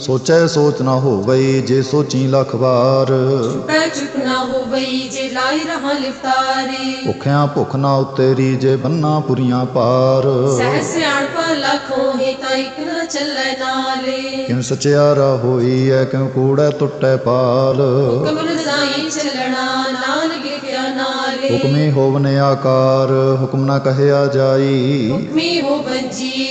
ਸੋਚੈ ਸੋਚ ਨਾ ਹੋਵਈ ਜੇ ਸੋਚੀ ਲੱਖ ਵਾਰ। ਪੈ ਚੁੱਪ ਨਾ ਹੋਵਈ ਜੇ ਲਾਈ ਰਹਾ ਲਿਫਤਾਰੇ। ਭੁੱਖਿਆਂ ਭੁੱਖ ਨਾ ਉਤੇਰੀ ਜੇ ਬੰਨਾ ਪੁਰੀਆਂ ਪਾਰ। ਸਹਿ ਸਿਆਣਪ ਲੱਖੋਂ ਹੀ ਤਾਂ ਇੱਕ ਨਾ ਚੱਲੇ ਨਾਲੇ। ਕਿਉ ਸਚਿਆਰਾ ਹੋਈ ਐ ਕਿਉ ਕੂੜੈ ਟੁੱਟੈ ਪਾਲ। ਚੱਲਣਾ ਨਾਨਕ ਲਿਖਿਆ ਨਾਲੇ। ਹੁਕਮੇ ਹੋਵਨ ਆਕਾਰ ਹੁਕਮ ਨਾ ਕਹਿਆ ਜਾਈ। ਹੁਕਮੀ ਹੋ ਬੰਜੀ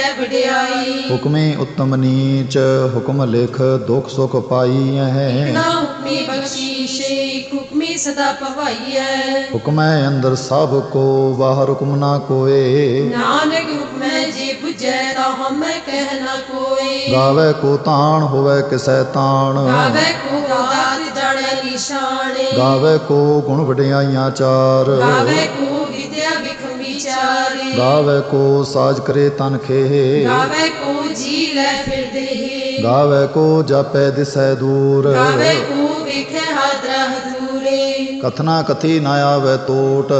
ਹੁਕਮ ਮਿਲੇ ਵਡਿਆਈ। ਹੁਕਮੇ ਉਤਮ ਨੀਚ ਹੁਕਮ ਲਿਖ ਦੁਖ ਸੁਖ ਪਾਈ ਹੈ ਨਾ ਹੁਕਮੀ ਬਖਸ਼ੀਸ਼ੇ ਹੁਕਮੀ ਸਦਾ ਪਵਾਈਐ। ਹੁਕਮੈ ਅੰਦਰ ਸਭ ਕੋ ਬਾਹਰ ਹੁਕਮ ਨਾ ਕੋਏ। ਨਾਨਕ ਹੁਕਮੈ ਜੇ 부ਜੈ ਤਾਂ ਹਮੈ ਕਹਿ ਨਾ ਕੋਈ ਗਾਵੇ ਕੋ ਤਾਣ ਹੋਵੇ ਕਿਸੈ ਤਾਣ। ਗਾਵੇ ਕੋ ਦਾਤ ਜਾਣੇ ਨਿਸ਼ਾਨੇ। ਗਾਵੇ ਕੋ ਗੁਣ ਵਡਿਆਈਆਂ ਚਾਰ। ਗਾਵੇ ਕੋ ਗਾਵੇ ਕੋ ਸਾਜ ਕਰੇ ਤਨ ਖੇ ਗਾਵੇ ਕੋ ਜੀ ਲੈ ਫਿਰਦੇ ਗਾਵੇ ਕੋ ਜਾਪੈ ਦਿਸੈ ਦੂਰ। ਗਾਵੇ ਕੋ ਵੇਖੇ ਹਾਦਰਾ ਹਜ਼ੂਰੇ ਕਥਨਾ ਕਥੀ ਨਾ ਆਵੇ ਟੋਟ।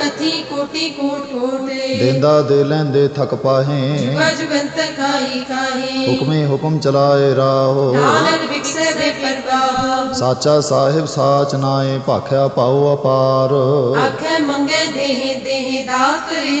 ਕਥੀ ਕੋਟੀ ਕੋਟ ਕੋਟੇ। ਦੇਂਦਾ ਦੇ ਲੈਂਦੇ ਥਕ ਪਾਹੇ। ਜੁਗਾ ਜੁਗੰਤ ਖਾਈ ਖਾਈ ਹੁਕਮੇ ਹੁਕਮ ਚਲਾਏ ਰਾਹੋ। ਨਾਨਕ ਵਿਖਸੇ ਬੇਪਰਵਾਹ ਸਾਚਾ ਸਾਹਿਬ ਸਾਚ ਨਾਏ ਭਾਖਿਆ ਪਾਉ ਅਪਾਰ। ਆਖੇ ਮੰਗੇ ਦੇਹ ਦੇਹ ਦਾਤ ਕਰੇ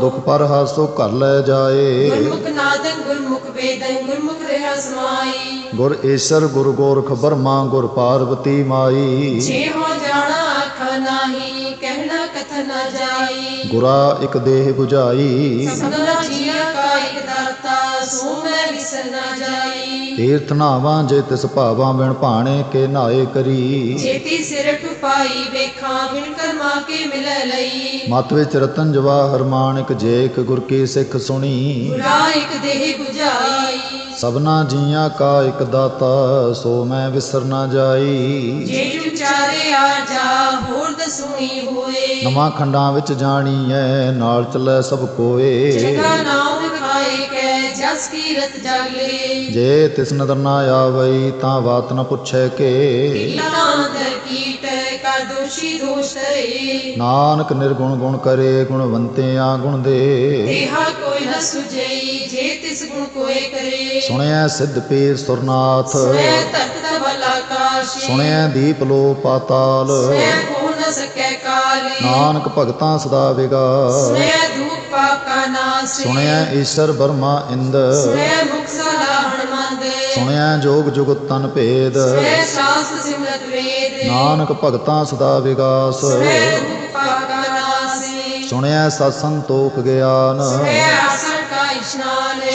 ਦੁਖ ਪਰ ਹਾਸੋ ਘਰ ਲੈ ਜਾਏ। ਗੁਰਮੁਖ ਨਾਦਨ ਗੁਰਮੁਖ ਵੇਦਨ ਗੁਰਮੁਖ ਰਹਿ ਸਮਾਈ। ਗੁਰ ਈਸ਼ਰ ਗੁਰ ਗੋਰਖ ਬਰਮਾ ਗੁਰ ਪਾਰਵਤੀ ਮਾਈ। ਜੇ ਹੋ ਜਾਣਾ ਆਖਾ ਨਾਹੀ ਕਹਿਣਾ ਕਥ ਨਾ ਜਾਈ। ਗੁਰਾ ਇੱਕ ਦੇਹ 부ਝਾਈ ਸਭਨਾ ਜੀਆ ਕਾ ਇਕ ਦਾਤਾ ਸੋ ਮੈਂ ਵਿਸਰ ਨਾ ਜਾਈ। ਤੀਰਥ ਨਾਵਾਂ ਜੇ ਤਿਸ ਭਾਵਾਂ ਬਿਨ ਭਾਣੇ ਕੇ ਨਾਏ ਕਰੀ। ਜੇਤੀ ਸਿਰ ਟੁਪਾਈ ਵੇਖਾਂ ਬਿਨ ਕਰਮਾ ਕੇ ਮਿਲੈ ਲਈ। ਮਤ ਵਿੱਚ ਰਤਨ ਜਵਾਹਰ ਮਾਣਿਕ ਜੇਕ ਗੁਰ ਕੀ ਸਿੱਖ ਸੁਣੀ। ਗੁਰਾ ਇਕ ਦੇਹ 부ਝਾਈ ਸਭਨਾ ਜੀਆਂ ਕਾ ਇੱਕ ਦਾਤਾ ਸੋ ਮੈਂ ਵਿਸਰ ਨਾ ਜਾਈ। ਜੇ ਵਿਚਾਰੇ ਆ ਜਾ ਹੋਰ ਦਸੂਣੀ ਹੋਏ। ਨਵਾਂ ਖੰਡਾਂ ਵਿੱਚ ਜਾਣੀਐ ਨਾਲ ਚੱਲੈ ਸਭ ਕੋਏ। ਜਗਾ ਨਾਮ ਖਾਏ ਕੈ ਜਸ ਕੀ ਰਤ ਜਾਗੇ। ਜੇ ਤਿਸ ਨਦਰ ਨਾ ਆਵਈ ਤਾਂ ਬਾਤ ਨ ਪੁੱਛੈ ਕੇ। ਕੀਟ ਕਰ ਦੋਸ਼ੀ ਦੋਸ਼ ਤਰੇ ਨਾਨਕ ਨਿਰਗੁਣ ਗੁਣ ਕਰੇ ਗੁਣਵੰਤਿਆਂ ਗੁਣ ਦੇ। ਦੇਹਾ ਕੋਈ ਨ ਸੁਜਈ ਜੇ ਤਿਸ ਗੁਣ ਕੋਏ ਕਰੇ। ਸੁਣਿਆ ਸਿੱਧ ਪੀਰ ਸੁਰਨਾਥ। ਤਖਤ ਆਕਾਸ਼। ਸੁਣਿਆ ਦੀਪ ਲੋ ਪਾਤਾਲ। ਸੁਣੈ ਕੋ ਨ ਸਕੈ ਕਾਲ। ਨਾਨਕ ਭਗਤਾਂ ਸਦਾ ਧੂਪ ਨਾਸ। ਸੁਣਿਆ ਈਸ਼ਰ ਬਰਮਾ ਇੰਦ। ਸੁਣੈ ਮੁਖ ਸਲਾਹਣ ਮੰਦ। ਸੁਣਿਆ ਜੋਗ ਜੁਗਤ ਤਨ ਭੇਦ। ਸਿਮਰਤ ਵੇਦ। ਨਾਨਕ ਭਗਤਾਂ ਸਦਾ ਵਿਗਾਸ। ਸੁਣਿਆ ਸਤ ਸੰਤੋਖ ਗਿਆਨ।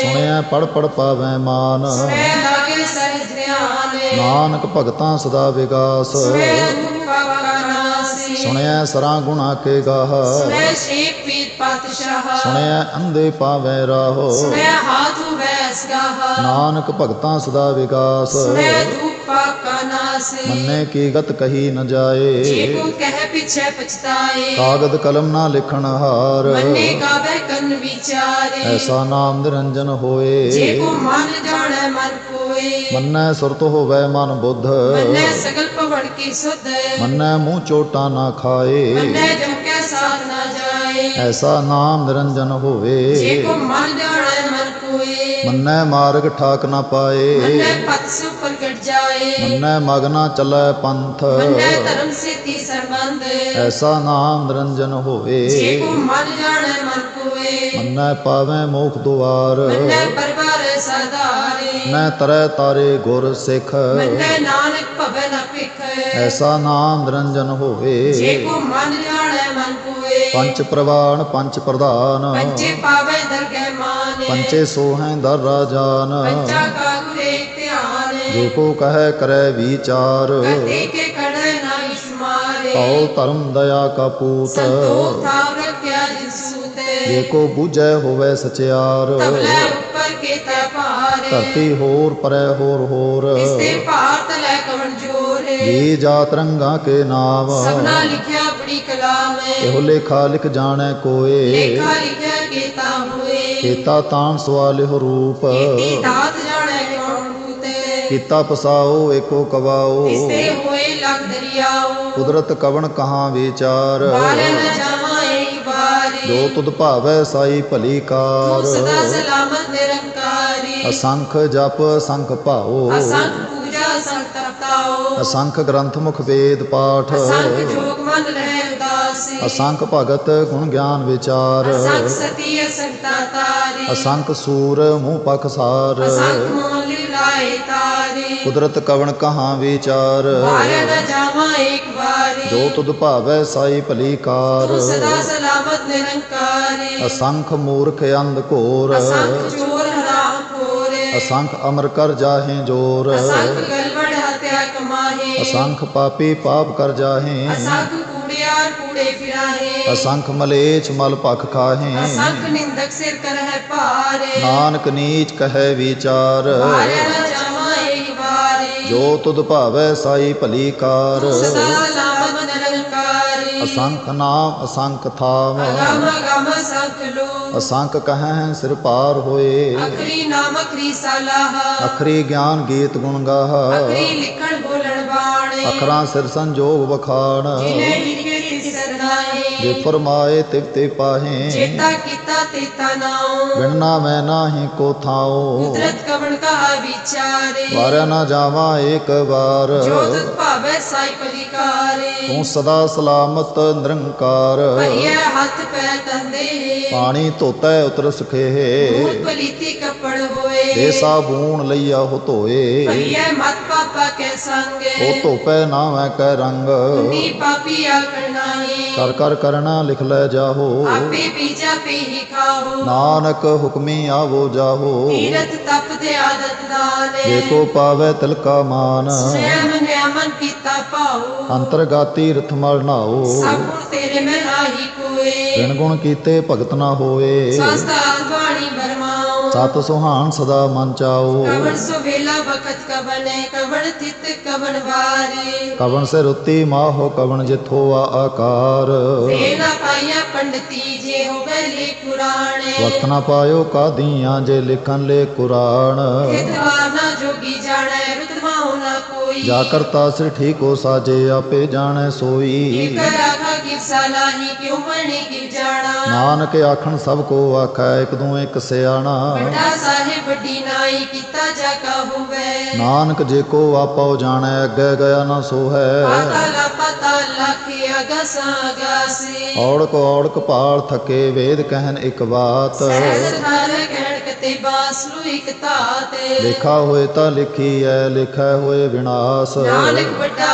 ਸੁਣਿਆ ਪੜ ਪੜ ਪਾਵੈ ਮਾਨ। ਨਾਨਕ ਭਗਤਾਂ ਸਦਾ ਵਿਗਾਸ। ਸੁਣਿਆ ਸਰਾਂ ਗੁਣਾ ਕੇ ਗਾਹ। ਪਾਤਸ਼ਾਹ। ਸੁਣਿਆ ਅੰਧੇ ਪਾਵੈ ਰਾਹੋ। ਸੁਣੈ ਹਾਥ ਵੈਸ ਗਾਹ। ਨਾਨਕ ਭਗਤਾਂ ਸਦਾ ਵਿਗਾਸ। ਸੁਣੈ ਧੂਪ ਪਾਕਾ ਨਾਸ ਮੰਨੇ ਕੀ ਗਤ ਕਹੀ ਨ ਜਾਏ। ਜੇ ਕੋ ਕਹਿ ਪਿਛੈ ਪਛਤਾਏ। ਕਾਗਦ ਕਲਮ ਨਾ ਲਿਖਣ ਹਾਰ। ਮੰਨੇ ਗਾਵੇ ਕੰਨ ਵਿਚਾਰੇ। ਐਸਾ ਨਾਮ ਨਿਰੰਜਨ ਜੇ ਹੋਏ ਕੋ ਮਨ ਜਾਣੈ ਮਨ ਕੋਏ ਮੰਨੈ ਸੁਰਤ ਹੋਵੈ ਮਨ ਬੁੱਧ। ਮੰਨੈ ਸਗਲ ਪਵਨ ਕੀ ਸੁਧ। ਮੰਨੈ ਮੂੰਹ ਚੋਟਾ ਨਾ ਖਾਏ। ਮੰਨੈ ਜਮ ਕੈ ਸਾਥ ਨਾ ਜਾਏ। ਐਸਾ ਨਾਮ ਨਿਰੰਜਨ ਜੇ ਹੋਵੇ ਕੋ ਮਨ ਜਾਣੈ ਮਨ ਕੋਏ ਮੰਨੈ ਮਾਰਗ ਠਾਕ ਨਾ ਪਾਏ। ਮੰਨੈ ਪਤ ਸੁ ਪ੍ਰਗਟ ਜਾਏ ਮੰਨੈ ਮਗ ਨਾ ਚੱਲੈ ਪੰਥ। ਮੰਨੈ ਧਰਮ ਸੇਤੀ ਸਰਬੰਧ ਐਸਾ ਨਾਮ ਨਿਰੰਜਨ ਜੇ ਹੋਵੇ ਕੋ ਮਨ ਜਾਣੈ ਮਨ ਕੋਏ ਮੰਨੈ ਪਾਵੈ ਮੋਖ ਦੁਆਰ। ਮੰਨੈ ਪਰਵਾਰ ਸਰਦਾਰੇ। ਮੈਂ ਤਰੈ ਤਾਰੇ ਗੁਰ ਸਿੱਖ। ਮੰਨੈ ਨਾਨਕ ਭਵੈ ਨ ਭਿਖ। ਲਿਖੈ ਐਸਾ ਨਾਮ ਨਿਰੰਜਨ ਜੇ ਹੋਵੇ ਕੋ ਮਨ ਜਾਣੈ ਮਨ ਕੋਏ ਪੰਚ ਪ੍ਰਵਾਨ ਪੰਚ ਪ੍ਰਧਾਨ। ਪੰਚੇ ਪਾਵੇ ਦਰਗਹਿ ਮਾਨ। ਪੰਚੇ ਸੋਹੈ ਦਰ ਰਾਜਾਨ। ਪੰਚਾ ਜੋ ਕੋ ਕਹੈ ਕਰੈ ਵਿਚਾਰ ਕੇ ਕੜੈ ਨਾ ਇਸਮਾਰੇ ਕਉ ਧਰਮ ਦਇਆ ਕਾ ਪੂਤ। ਸੰਤੋਖ ਥਾਵ ਰੱਖਿਆ ਜਿਸ ਸੂਤੇ ਜੇ ਕੋ ਬੂਝੈ ਹੋਵੇ ਸਚਿਆਰ ਤਬਲੇ ਉੱਪਰ ਕੇ ਤੈ ਭਾਰੇ। ਧਰਤੀ ਹੋਰ ਪਰੈ ਹੋਰ ਹੋਰ। ਇਸਤੇ ਕਵਣ ਜੋਰੇ ਜੀ ਜਾਤ ਰੰਗਾ ਕੇ ਨਾਮ ਸਭਨਾ ਲਿਖਿਆ ਬੜੀ ਕਲਾਮ ਇਹੋ ਲੇਖਾ ਲਿਖ ਜਾਣੈ ਕੋਏ। ਲੇਖਾ ਲਿਖਿਆ ਕੀਤਾ ਹੋਏ। ਕੀਤਾ ਤਾਣ ਸਵਾਲਿਹੁ ਰੂਪ। ਕੀਤੀ ਦਾਤ ਕੂਤੇ ਪਸਾਓ ਏਕੋ ਕਵਾਓ। ਇਸਤੇ ਹੋਏ ਲਗ ਦਰਿਆਓ। ਕੁਦਰਤ ਕਵਣ ਕਹਾਂ ਵਿਚਾਰ। ਬਾਰੇ ਨ ਜਾਵਾਂ ਇੱਕ ਵਾਰੀ। ਜੋ ਤੁਧ ਭਾਵੈ ਸਾਈ ਭਲੀ ਕਾਰ। ਤੂੰ ਸਦਾ ਸਲਾਮਤ ਨਿਰੰਕਾਰੀ ਅਸੰਖ ਜਪ ਅਸੰਖ ਭਾਓ ਅਸੰਖ ਪੂਜਾ ਅਸੰਖ ਤਪਤਾਓ ਅਸੰਖ ਗ੍ਰੰਥ ਮੁਖ ਵੇਦ ਪਾਠ। ਅਸੰਖ ਜੋਗ ਮਨ ਰਹਿ ਉਦਾਸੀ ਅਸੰਖ ਭਗਤ ਗੁਣ ਗਿਆਨ ਵਿਚਾਰ। ਅਸੰਖ ਸਤੀ ਅਸੰਖ ਤਾਤਾਰੀ ਅਸੰਖ ਸੂਰ ਮੂੰਹ ਪਖਸਾਰ ਅਸੰਖ ਮੋਲ ਲਾਏ ਤਾਰੀ ਕੁਦਰਤ ਕਵਣ ਕਹਾਂ ਵਿਚਾਰ? ਬਾਰੇ ਨ ਜਾਵਾਂ ਇੱਕ ਵਾਰੀ। ਜੋ ਤੁਧ ਭਾਵੈ ਸਾਈ ਭਲੀ ਕਾਰ। ਤੂੰ ਸਦਾ ਸਲਾਮਤ ਨਿਰੰਕਾਰੀ ਅਸੰਖ ਮੂਰਖ ਅੰਧ ਘੋਰ। ਅਸੰਖ ਚੋਰ ਹਰਾਮ ਖੋਰੇ ਅਸੰਖ ਅਮਰ ਕਰ ਜਾਹੇ ਜੋਰ। ਅਸੰਖ ਗਲਵੜ ਹਤਿਆ ਕਮਾਹੇ। ਅਸੰਖ ਪਾਪੀ ਪਾਪ ਕਰ ਜਾਹੇ। ਅਸੰਖ ਕੂੜਿਆਰ ਕੂੜੇ ਫਿਰਾਹੇ। ਅਸੰਖ ਮਲੇਛ ਮਲ ਭਖ ਖਾਹੇ। ਅਸੰਖ ਨਿੰਦਕ ਸਿਰ ਕਰਹਿ ਭਾਰੇ ਨਾਨਕ ਨੀਚ ਕਹੈ ਵਿਚਾਰ। ਭਾਰੇ ਜੋ ਤੁਧ ਭਾਵੈ ਸਾਈ ਭਲੀ ਕਾਰ। ਅਸੰਖ ਨਾਮ ਅਸੰਖ ਥਾਮ ਅਗਮ ਅਗਮ ਸੰਖ ਲੋ ਅਸੰਖ ਕਹੈ ਸਿਰ ਪਾਰ ਹੋਏ। ਅਖਰੀ ਨਾਮ ਅਖਰੀ ਸਲਾਹ। ਅਖਰੀ ਗਿਆਨ ਗੀਤ ਗੁਣ ਗਾਹ। ਅਖਰੀ ਲਿਖਣ ਬੋਲਣ ਬਾਣੇ। ਅਖਰਾਂ ਸਿਰ ਸੰਜੋਗ ਵਖਾਣ। ਜਿਨੇ ਲਿਖੇ ਤਿਸ ਸਰਨਾਏ ਜੇ ਫਰਮਾਏ ਤਿਵ ਤੇ ਪਾਹੇ। ਚੇਤਾ ਕੀਤਾ ਤੇਤਾ ਨਾਉ। ਵਿਣਨਾ ਮੈਂ ਨਾਹੀ ਕੋ ਥਾਉ। ਕੁਦਰਤ ਕਵਣ ਕਹਾ ਵਿਚਾਰੇ। ਵਾਰਿਆ ਨਾ ਜਾਵਾਂ ਏਕ ਵਾਰ। ਜੋ ਤੁਧ ਭਾਵੈ ਸਾਈ ਪਰਿਕਾਰੇ ਤੂੰ ਸਦਾ ਸਲਾਮਤ ਨਿਰੰਕਾਰ। ਭਈਏ ਹੱਥ ਪੈ ਤੰਦੇ। ਪਾਣੀ ਧੋਤੈ ਉਤਰ ਸਖੇ। ਮੂਲ ਪਲੀਤੀ ਕੱਪੜ ਹੋਏ। ਦੇ ਸਾਬੂਨ ਲਈਆ ਹੋ ਧੋਏ। ਭਈਏ ਮਤ ਕੇ ਸੰਗੇ ਧੋਪੈ ਨਾ ਮੈਂ ਕੈ ਰੰਗ। ਨੀ ਪਾਪੀ ਆਕੜ ਨਾਹੀ। ਕਰ ਕਰ ਕਰਣਾ ਲਿਖ ਲੈ ਜਾਹੋ। ਆਪੇ ਬੀਜਾ ਪੇ ਹੀ ਖਾਓ ਨਾਨਕ ਹੁਕਮੀ ਆਵੋ ਜਾਹੋ। ਤੀਰਤ ਤਪ ਦੇ ਆਦਤ ਦਾਨੇ ਜੇ ਕੋ ਪਾਵੈ ਤਿਲਕਾ ਮਾਨ। ਸਵੈਮ ਨਿਆਮਨ ਕੀਤਾ ਅੰਤਰਗਾਤੀ ਰਥ ਮਲ ਨਾਓ ਸਭ ਤੇਰੇ ਮੈਂ ਨਾਹੀ ਕੋਏ ਗੁਣ ਕੀਤੇ ਭਗਤ ਨਾ ਹੋਏ। ਸਸਤਾ ਸਤ ਸੁਹਾਣ ਸਦਾ ਮਨ ਚਾਓ। ਕਵਣ ਸੋ ਵੇਲਾ ਵਕਤ ਕਵਨੇ ਕਵਣ ਤਿਤ ਕਵਣ ਵਾਰੀ। ਕਵਣ ਸੇ ਰੁੱਤੀ ਮਾਹੋ ਕਵਣ ਜਿਥੋ ਆ ਆਕਾਰ। ਵੇਲਾ ਪਾਇਆ ਪੰਡਤੀ ਜੇ ਹੋ ਗਏ ਪੁਰਾਣੇ ਵਕਤ ਨਾ ਪਾਇਓ ਕਾਦੀਆਂ ਜੇ ਲਿਖਨ ਲੈ ਕੁਰਾਨ। ਕਿਤਵਾ ਨਾ ਜੋਗੀ ਜਾਣੈ ਰੁਤਮਾ ਹੋਣਾ ਕੋਈ। ਜਾ ਕਰਤਾ ਸਿਰ ਠੀਕੋ ਸਾਜੇ ਆਪੇ ਜਾਣੈ ਸੋਈ। ਇਕ ਰਾਖਾ ਕੀ ਸਲਾਹੀ ਕਿਉ ਬਣੀ ਨਾਨਕ ਆਖਣ ਸਭ ਕੋ ਆਖੈ ਇਕ ਦੂ ਇਕ ਸਿਆਣਾ। ਵੱਡਾ ਸਾਹਿਬ ਨਾਈ ਕੀਤਾ ਜਾ ਕਾ ਹੋਵੇ। ਨਾਨਕ ਜੇ ਕੋ ਆਪੋ ਜਾਣੈ ਅੱਗੇ ਗਿਆ ਨਾ ਸੋ ਹੈ ਪਾਤਾਲਾ ਪਾਤਾਲਾ ਕੀ ਅਗਸਾ ਅਗਾਸੀ ਔੜਕ ਔੜਕ ਪਾਲ ਥਕੇ ਵੇਦ ਕਹਿਨ ਇੱਕ ਬਾਤ। ਸਹਿਜ ਥਾਰ ਕਹਿਣ ਕਤੇ ਬਾਸਲੂ ਇਕ ਤਾਤੇ ਲਿਖਾ ਹੋਏ ਤਾਂ ਲਿਖੀ ਐ ਲਿਖੈ ਹੋਏ ਵਿਨਾਸ਼। ਨਾਨਕ ਵੱਡਾ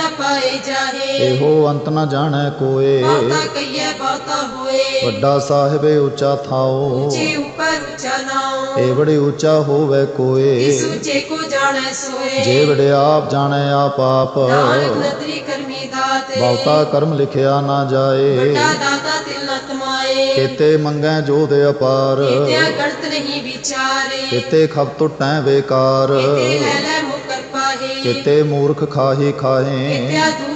ਇਹੋ ਅੰਤ ਨਾ ਜਾਣੈ ਕੋਏ। ਬਹੁਤਾ ਕਈਐ ਬਹੁਤਾ ਹੋਏ। ਵੱਡਾ ਸਾਹਿਬ ਉੱਚਾ ਥਾਓ। ਉੱਚੇ ਉੱਪਰ ਉੱਚਾ ਏ ਬੜੇ ਉੱਚਾ ਹੋਵੇ ਕੋਏ। ਇਸ ਉੱਚੇ ਕੋ ਜਾਣੈ ਸੋਏ। ਜੇ ਵੜੇ ਆਪ ਜਾਣੈ ਆਪ ਆਪ। ਨਾਨਕ ਨਦਰੀ ਕਰਮੀ ਦਾਤੇ। ਬਹੁਤਾ ਕਰਮ ਲਿਖਿਆ ਨਾ ਜਾਏ। ਵੱਡਾ ਦਾਤਾ ਤਿਲ ਨ ਕੀਤੇ ਮੰਗੈ ਜੋ ਦੇ ਅਪਾਰ। ਕਿਤਿਆ ਗਣਤ ਨਹੀਂ ਵਿਚਾਰੇ। ਕੀਤੇ ਖਬ ਟੁੱਟੈ ਵੇਕਾਰ ਕਿਤੇ ਲੈ ਲੈ ਮੁਕਰ ਪਾਹੇ। ਕੀਤੇ ਮੂਰਖ ਖਾਹੀ ਖਾਹੇ। ਸਤਮਾਰੇ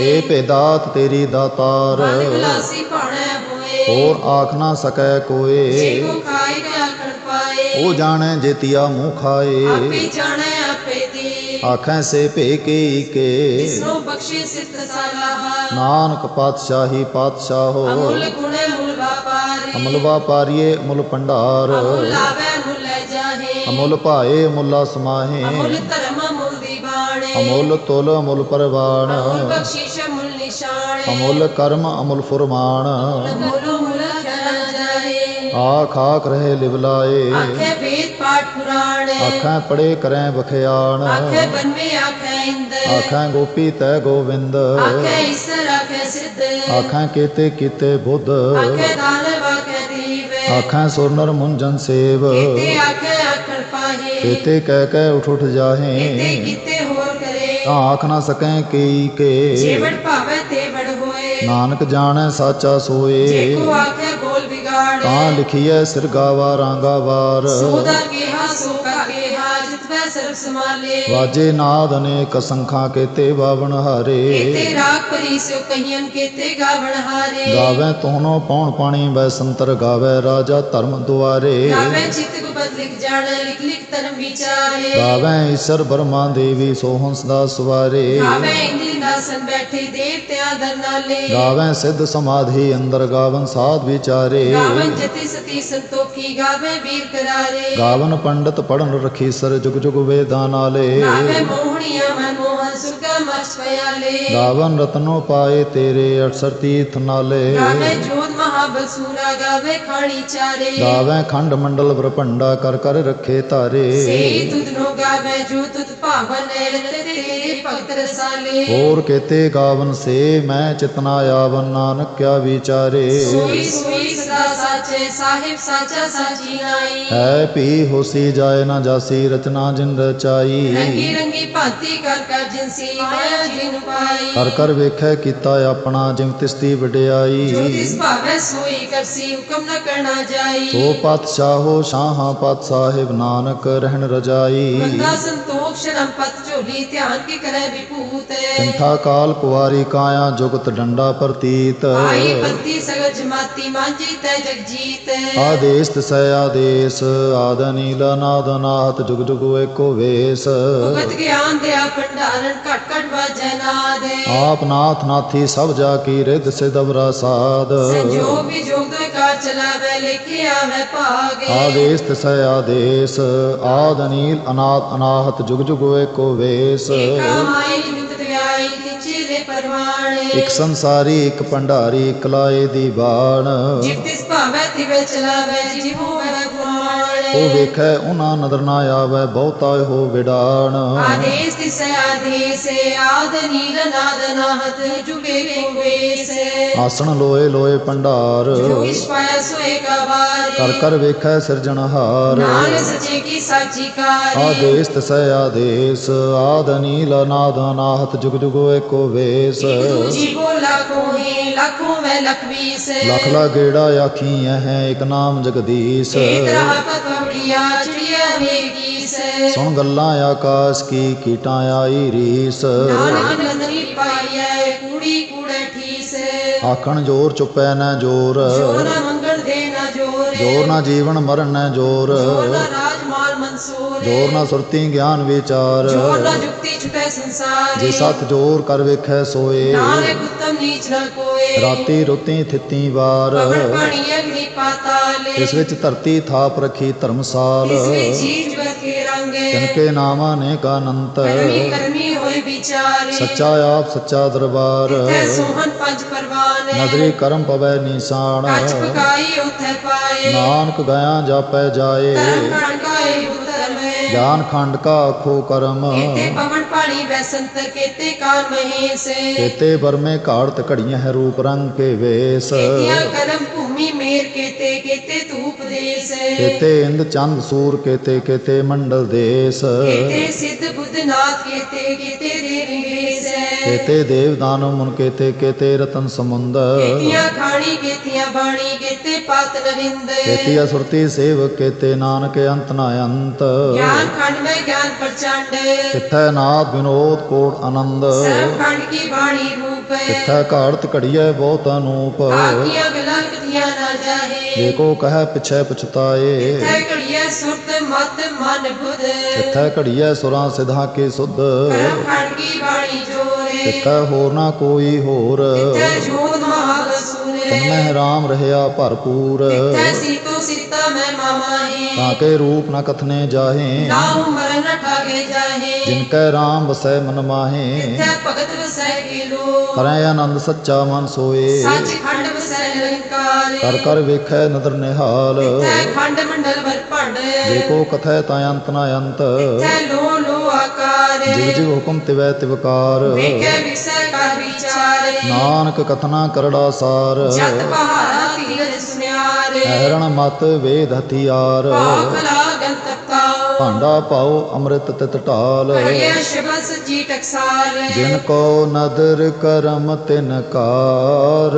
ਏ ਭੇਦਾਤ ਤੇਰੀ ਦਾਤਾਰ। ਮਨ ਭਾਣੈ ਹੋਏ। ਹੋਰ ਆਖ ਨਾ ਸਕੈ ਜੇ ਕੋਏ ਕੋ ਖਾਈ ਗਿਆ ਖੜ ਪਾਏ। ਉਹ ਜਾਣੈ ਜੇਤੀਆ ਮੂੰਹ ਖਾਏ। ਆਪੇ ਜਾਣੈ ਆਪੇ ਦੀ। ਆਖੈ ਸੇ ਭੇ ਕੀ ਕੇ। ਜਿਸਨੂੰ ਬਖਸ਼ੇ ਸਿਫਤ ਸਾਲਾਹਾ ਨਾਨਕ ਪਾਤਸ਼ਾਹੀ ਪਾਤਸ਼ਾਹੋ ਅਮੁੱਲ ਗੁਣੇ ਮੁੱਲ ਵਾਪਾਰੇ। ਅਮਲ ਵਾਪਾਰੀਏ ਅਮੁੱਲ ਭੰਡਾਰ। ਅਮੁੱਲ ਆਵੇ ਮੁੱਲ ਲੈ ਜਾਹੇ। ਅਮੁੱਲ ਭਾਏ ਮੁੱਲਾ ਸਮਾਹੇ। ਅਮੁੱਲ ਅਮੁੱਲ ਤੁਲ ਅਮੁੱਲ ਪਰਵਾਣ। ਅਮੁੱਲ ਬਖਸ਼ਿਸ਼ ਅਮੁੱਲ ਨਿਸ਼ਾਨੇ ਅਮੁੱਲ ਕਰਮ ਅਮੁੱਲ ਫੁਰਮਾਨ ਅਮੁੱਲ ਮੁੱਲ ਖਣਾ ਜਾਹੇ ਆਖ ਆਖ ਰਹੇ ਲਿਵਲਾਏ ਆਖੇ ਵੇਦ ਪਾਠ ਪੁਰਾਣੇ। ਆਖਾਂ ਪੜੇ ਕਰੈ ਬਖਿਆਣ ਆਖੇ ਬਨਵੇ ਆਖੇ ਇੰਦ। ਆਖਾਂ ਗੋਪੀ ਤੈ ਗੋਵਿੰਦ। ਆਖੇ ਈਸਰ ਆਖੇ ਸਿੱਧ। ਆਖਾਂ ਕੀਤੇ ਕੀਤੇ ਬੁੱਧ। ਆਖੇ ਦਾਨਵ ਆਖੇ ਦੀਵ। ਆਖਾਂ ਸੁਰਨਰ ਮੁੰਜਨ ਸੇਵ। ਕੀਤੇ ਆਖੇ ਆਖਣ ਪਾਹੇ। ਕੀਤੇ ਕਹਿ ਕਹਿ ਉਠ ਉਠ ਜਾਹੇ। ਕੀਤੇ ਆਖ ਨਾ ਸਕੈ ਕੀ ਕੇ। ਜੀਵਨ ਭਾਵੇ ਤੇ ਵੜ ਹੋਏ। ਨਾਨਕ ਜਾਣੈ ਸਾਚਾ ਜੇ ਸੋਏ ਕੋ ਆਖੇ ਬੋਲ ਵਿਗਾੜੇ। ਤਾਂ ਲਿਖੀਐ ਸਿਰ ਗਾਵਾ ਰਾਂਗਾ ਵਾਰ। ਸੋਦਾ ਕਿਹਾ ਸੋ ਕਾ ਕਿਹਾ ਜਿਤ ਵੈ ਸਰਬ ਵਾਜੇ ਨਾਦ ਅਨੇਕ ਸੰਖਾਂ ਕੀਤੇ ਬਾਵਨ ਹਾਰੇ। ਕੀਤੇ ਰਾਗ ਪਰੀ ਸੋ ਕਹੀਨ ਕੀਤੇ ਗਾਵਣ ਹਾਰੇ। ਗਾਵੇ ਤੋਨੋ ਪੌਣ ਪਾਣੀ ਬੈ ਸੰਤਰ ਗਾਵੇ ਰਾਜਾ ਧਰਮ ਦੁਆਰੇ। ਗਾਵੇ ਚਿਤ ਗੁਪਤ ਲਿਖ ਜਾਣ ਲਿਖ ਲਿਖ ਤਨ ਵਿਚਾਰੇ। ਗਾਵੇ ਈਸ਼ਰ ਬਰਮਾ ਦੇਵੀ ਸੋਹੰਸ ਦਾ ਸਵਾਰੇ। ਗਾਵੇ ਇੰਦਰੀ ਨਾਸਨ ਬੈਠੇ ਦੇਵਤਿਆਂ ਦਰ ਨਾਲੇ। ਗਾਵੇ ਸਿੱਧ ਸਮਾਧੀ ਅੰਦਰ ਗਾਵਨ ਸਾਧ ਵਿਚਾਰੇ। ਗਾਵਨ ਜਤੀ ਸਤੀ ਸੰਤੋਖੀ ਗਾਵੇ ਵੀਰ ਕਰਾਰੇ। ਗਾਵਨ ਪੰਡਤ ਪੜਨ ਰਖੀ ਸਰ ਜੁਗ ਜੁਗ ਵੇਦਾਂ ਨਾਲੇ। ਗਾਵੇ ਮੋਹਣੀਆਂ ਮਨ ਮੋਹਨ ਸੁਰਗਾ ਮਚ ਪਿਆਲੇ। ਗਾਵਨ ਰਤਨੋ ਪਾਏ ਤੇਰੇ 68 ਤੀਰਥ ਨਾਲੇ। ਗਾਵੇ ਜੋਤ ਮਹਾਬਲ ਸੂਰਾ ਗਾਵੇ ਖਾਣੀ ਚਾਰੇ। ਗਾਵੇ ਖੰਡ ਮੰਡਲ ਬ੍ਰਹੰਡਾ ਕਰ ਕਰ ਰੱਖੇ ਧਾਰੇ। ਸੇਈ ਤੁਧ ਨੋ ਗਾਵੇ ਭਾਵਨ ਤੇਰੇ ਭਗਤ ਰਸਾਲੇ। ਹੋਰ ਕੇਤੇ ਗਾਵਨ ਸੇ ਮੈਂ ਚਿਤਨਾ ਆਵਨ ਨਾਨਕ ਕਿਆ ਵਿਚਾਰੇ। ਸੋਈ ਸੋਈ ਸਦਾ ਸਾਚੇ ਸਾਹਿਬ ਸਾਚਾ ਸਾਚੀ ਨਾਈ। ਹੈ ਭੀ ਹੋਸੀ ਜਾਏ ਨਾ ਜਾਸੀ ਰਚਨਾ ਜਿਨ ਰਚਾਈ। ਰੰਗੀ ਰੰਗੀ ਭਾਂਤੀ ਕਰ ਕਰ ਜਿਨਸੀ ਮਾਇਆ ਜਿਨ ਪਾਈ। ਕਰ ਕਰ ਵੇਖੈ ਕੀਤਾ ਆਪਣਾ ਜਿਮ ਤਿਸਤੀ ਵਡਿਆਈ। ਜੋ ਤਿਸ ਭਾਵੇ ਸੋਈ ਕਰਸੀ ਹੁਕਮ ਨ ਕਰਨਾ ਜਾਈ। ਸੋ ਪਾਤਸ਼ਾਹੋ ਸ਼ਾਹਾਂ ਪਾਤ ਸਾਹਿਬ ਨਾਨਕ ਰਹਿਣ ਰਜਾਈ। ਬੰਦਾ ਸੰਤੋਖ ਸ਼ਰਮ ਪਤ ਝੋਲੀ ਧਿਆਨ ਕੀ ਕਰੇ ਵਿਭੂਤ। ਸਿੰਠਾ ਕਾਲ ਕੁਵਾਰੀ ਕਾਇਆ ਜੁਗਤ ਡੰਡਾ ਪ੍ਰਤੀਤ। ਆਈ ਬੰਤੀ ਸਗਲ ਜਮਾਤੀ ਮਾਂਜੀ ਤੈ ਜਗਜੀਤ। ਆਦੇਸ ਤਸੈ ਆਦੇਸ ਆਦ ਨੀਲ ਨਾਦ ਨਾਥ ਜੁਗ ਜੁਗ ਏਕੋ ਵੇਸ। ਭਗਤ ਗਿਆਨ ਦਿਆ ਭੰਡਾਰਨ ਘਟ ਘਟ ਵਾਜੈ ਨਾਦ। ਆਪ ਨਾਥ ਨਾਥੀ ਸਭ ਜਾ ਕੀ ਰਿਦ ਸਿਦਵਰਾ ਸਾਧ ਸੰਜੋਗ ਵਿਜੋਗ ਦੋਇ ਕਾਰ ਚਲਾਵੇ ਲਿਖੇ ਆਵੇ ਭਾਗੇ। ਆਦੇਸ ਤਸੈ ਆਦੇਸ ਆਦ ਨੀਲ ਅਨਾਥ ਅਨਾਹਤ ਜੁਗ ਜੁਗ ਏਕੋ ਵੇਸ। ਏਕਾ ਮਾਈ ਨਿਤ ਦਿਆਈ ਤਿਚੇ ਦੇ ਪਰਵਾਣੇ। ਇਕ ਸੰਸਾਰੀ ਇਕ ਭੰਡਾਰੀ ਇਕ ਲਾਏ ਦੀ ਬਾਣ। ਜਿਵ ਤਿਸ ਭਾਵੇ ਤਿਵੇ ਚਲਾਵੇ ਜਿਵ ਹੋਵੇ ਉਹ ਵੇਖੈ ਉਹਨਾਂ ਨਦਰ ਨਾ ਆਵੇ ਬਹੁਤਾ ਹੋ ਵਿਡਾਣ। ਆਦੇਸ ਤਿਸ ਆਦੇਸ ਆਦ ਨੀਲ ਨਾਦ ਨਾਹਤ ਜੁਗੇ ਕੋ ਵੇਸ ਆਸਣ ਲੋਏ ਲੋਏ ਭੰਡਾਰ। ਜੋ ਕਰ ਕਰ ਵੇਖੈ ਸਿਰਜਣਹਾਰ ਨਾਨ ਸਚੇ ਕੀ ਸਾਚੀ ਕਾਰੇ। ਆਦੇਸ ਤਸੈ ਆਦੇਸ। ਆਦ ਨੀਲ ਨਾਦ ਅਨਾਹਤ ਜੁਗ ਜੁਗ ਏਕੋ ਵੇਸ। ਲੱਖੋਂ ਲਾ ਗੇੜਾ ਆਖੀ ਹੈ ਇਕ ਨਾਮ ਜਗਦੀਸ਼। ਏਕ ਰਹਾ ਪਤਵੜੀਆ ਚਿੜੀਆ ਵੇਗੀਸ ਸੁਣ ਗੱਲਾਂ ਆਕਾਸ਼ ਕੀ ਕੀਟਾਂ ਆਈ ਰੀਸ। ਨਾਨਕ ਨੰਦਰੀ ਠੀਸ ਆਖਣ ਜੋਰ ਚੁੱਪੈ ਨਾ ਜੋਰ। ਜੋਰ ਨਾ ਮੰਗਣ ਦੇ ਨਾ ਜੋਰ ਜੋਰ ਨਾ ਜੀਵਨ ਮਰਨ ਨਾ ਜੋਰ। ਜੋਰ ਨਾ ਰਾਜ ਮਾਲ ਮਨਸੂਰ ਜੋਰ ਨਾ ਸੁਰਤੀ ਗਿਆਨ ਵਿਚਾਰ। ਜੋਰ ਨਾ ਜੁਗਤੀ ਛੁਟੈ ਸੰਸਾਰ ਜੇ ਸਤ ਜੋਰ ਕਰ ਵੇਖੈ ਸੋਏ। ਨਾਨਕ ਉਤਮ ਨੀਚ ਨਾ ਕੋਏ। ਰਾਤੀ ਰੁੱਤੀ ਥਿੱਤੀ ਵਾਰ। ਪਵਨ ਪਾਣੀ ਅਗਨੀ ਪਾਤਾਲੇ ਇਸ ਵਿੱਚ ਧਰਤੀ ਥਾਪ ਰਖੀ ਧਰਮਸਾਲ। ਇਸ ਵਿੱਚ ਜੀਵ ਜਗਤ ਕੇ ਨਾਮਾਂ ਨੇ ਕਾ ਅਨੰਤ ਕਰਮੀ ਕਰਮੀ ਹੋਏ ਵਿਚਾਰੇ ਸੱਚਾ ਆਪ ਸੱਚਾ ਦਰਬਾਰ। ਪਰਵਾਨੇ ਨਦਰੀ ਕਰਮ ਪਵੈ ਨਿਸ਼ਾਨ। ਕੱਚ ਪਕਾਈ ਉਥੇ ਪਾਏ। ਨਾਨਕ ਗਿਆ ਜਾਪੈ ਜਾਏ। ਗਿਆਨ ਖੰਡ ਕਾ ਆਖੋ ਕਰਮ। ਕੀਤੇ ਪਵਨ ਪਾਣੀ ਬੈਸੰਤਰ ਕੀਤੇ ਕਾਨ ਮਹੇਸ਼। ਕੇਤੇ ਬਰਮੇ ਘਾੜਤ ਘੜੀਆਂ ਹੈ ਰੂਪ ਰੰਗ ਕੇ ਵੇਸ। ਕੀਤਿਆਂ ਕਰਮ ਭੂਮੀ ਮੇਰ ਕੀਤੇ ਕੀਤੇ ਧੂਪ ਦੇਸ। ਕੇਤੇ ਇੰਦ ਚੰਦ ਸੂਰ ਕੇਤੇ ਕੇਤੇ ਮੰਡਲ ਦੇਸ। ਕੀਤੇ ਸਿੱਧ ਬੁੱਧ ਨਾਥ ਕੀਤੇ ਕੇਤੇ ਦੇਵ ਦਾਨਵ ਮੁਨ ਕੇਤੇ ਕੇਤੇ ਰਤਨ ਸਮੁੰਦ ਕੀਤਿਆਂ ਖਾਣੀ ਕੀਤਿਆਂ ਬਾਣੀ ਕੀਤੇ ਪਾਤ ਨਰਿੰਦ ਕੇਤੀ ਅਸੁਰਤੀ ਸੇਵਕ ਕੇਤੇ ਨਾਨਕ ਅੰਤ ਨਾ ਅੰਤ ਗਿਆਨ ਖੰਡ ਮੈਂ ਗਿਆਨ ਪ੍ਰਚੰਡ ਕਿਥੈ ਨਾਦ ਵਿਨੋਦ ਕੋਟ ਆਨੰਦ ਸਰਬ ਖੰਡ ਕੀ ਬਾਣੀ ਰੂਪ ਕਿਥੈ ਘਾੜਤ ਘੜੀਐ ਬਹੁਤ ਅਨੂਪ ਆਗੀਆਂ ਗਲਾਂ ਕਥੀਆਂ ਨਾ ਜਾਹੇ ਜੇ ਕੋ ਕਹੈ ਪਿਛੈ ਪਛਤਾਏ ਤੈ ਘੜੀਐ ਸੁਰਤ ਤਿੱਥੈ ਹੋਰ ਨਾ ਕੋਈ ਹੋਰ। ਤੈ ਜੋਤ ਰਾਮ ਰਹਿਆ ਭਰਪੂਰ। ਤੈ ਸੀਤੋ ਸੀਤਾ ਮੈਂ ਮਾਮਾਹੀ ਤਾਂ ਕੇ ਰੂਪ ਨ ਕਥਨੇ ਜਾਹੇ। ਨਾਉ ਮਰਨ ਠਾਗੇ ਜਾਹੇ। ਜਿਨ ਕੈ ਰਾਮ ਵਸੈ ਮਨ ਮਾਹੇ। ਭਗਤ ਵਸੈ ਕਰੈ ਆਨੰਦ ਸੱਚਾ ਮਨ ਸੋਏ। ਸੱਚ ਖੰਡ ਵਸੈ ਨਿਰੰਕਾਰ ਕਰ ਕਰ ਵੇਖੈ ਨਦਰ ਨਿਹਾਲ। ਤੈ ਖੰਡ ਮੰਡਲ ਵਰ ਭੰਡ ਜੇ ਕੋ ਕਥੈ ਤਾਂ ਅੰਤ ਨ ਅੰਤ। ਜਿਵ ਜਿਵ ਹੁਕਮ ਤਿਵੈ ਤਿਵਕਾਰ ਵੇਖੈ ਵਿਸੈ ਕਰ ਵਿਚਾਰ। ਨਾਨਕ ਕਥਨਾ ਕਰੜਾ ਸਾਰ। ਜਤ ਸੁਨਿਆਰ। ਐਰਣ ਮਤ ਵੇਦ ਹਥਿਆਰ। ਭਾਖ ਲਾਗਨ ਤਪਤਾਉ ਭਾਂਡਾ ਪਾਓ ਅੰਮ੍ਰਿਤ ਤਿਤ ਢਾਲ। ਟਕਸਾਲ ਜਿਨ ਕੋ ਨਦਰ ਕਰਮ ਤਿਨ ਕਾਰ।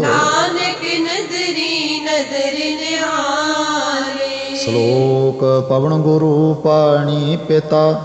ਨਾਨਕ ਨਦਰੀ ਨਦਰ ਨਿਹਾਰੇ। ਸ਼ਲੋਕ ਪਵਨ ਗੁਰੂ ਪਾਣੀ ਪਿਤਾ।